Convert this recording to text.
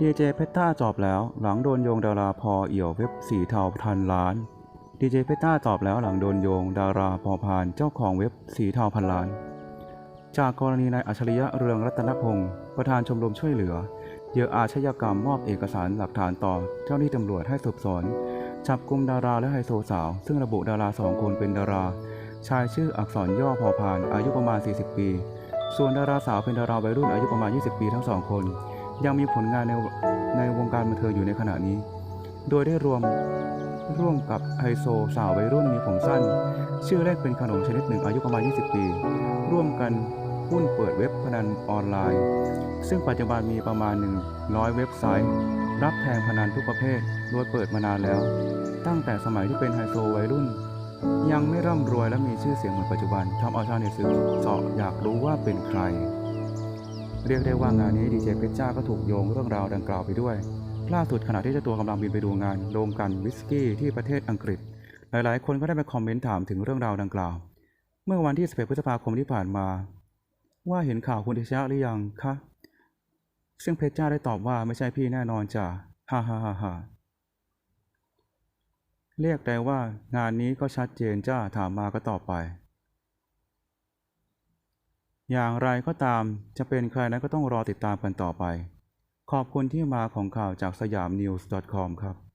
ดีเจเพชรต้าจอบแล้วหลังโดนโยงดาราพอเอี่ยวเว็บสีเทาพันล้านดีเจเพชรต้าจอบแล้วหลังโดนโยงดาราพอพานเจ้าของเว็บสีเทาพันล้าน จากกรณีนายอัจฉริยะเรืองรัตนพงศ์ประธานชมรมช่วยเหลือเหยื่ออาชญากรรมมอบเอกสารหลักฐานต่อเจ้าหน้าที่ตำรวจให้สืบสวนจับกลุ่มดาราและไฮโซสาว ซึ่งระบุดาราสองคนเป็นดารา ชายชื่ออักษรย่อพอพานอายุประมาณ 40 ปี ส่วนดาราสาวเป็นดาราวัยรุ่นอายุประมาณ 20 ปีทั้งสองคน ยังมีผลงานในในวงการบันเทิงอยู่ในขณะนี้ โดยได้รวมร่วมกับไฮโซสาววัยรุ่นมีผมสั้น ชื่อเล่นเป็นขนมชนิดหนึ่งอายุประมาณ 20 ปี ร่วมกันหุ้นเปิดเว็บพนันออนไลน์ ซึ่งปัจจุบันมีประมาณ 100 เว็บไซต์ รับแทงพนันทุกประเภทโดยเปิดมานานแล้ว ตั้งแต่สมัยที่เป็นไฮโซวัยรุ่น ยังไม่ร่ำรวยและมีชื่อเสียงเหมือนปัจจุบันทำเอาชาวเน็ตสืบเสาะอยากรู้ว่าเป็นใคร เรียกได้ว่างานนี้ดีเจเพชรจ้าก็ถูกโยงเรื่องราวดังกล่าวไปด้วย ล่าสุดขณะที่เจ้าตัวกำลังบินไปดูงานโรงกันวิสกี้ที่ประเทศอังกฤษ หลายๆ คนก็ได้ไปคอมเมนต์ถามถึงเรื่องราวดังกล่าว เมื่อวันที่11พฤษภาคมที่ผ่านมา ว่าเห็นข่าวคุณทิชะหรือยังคะ ซึ่งเพชรจ้าได้ตอบว่าไม่ใช่พี่แน่นอนจ้ะฮ่าฮ่าฮ่าฮ่าเรียกได้ว่างานนี้ก็ชัดเจนจ้าถามมาก็ตอบไป อย่างไรก็ตามจะเป็นใครนั้นก็ต้องรอติดตามกันต่อไป ขอบคุณที่มาของข่าวจากสยามนิวส์ .com ครับ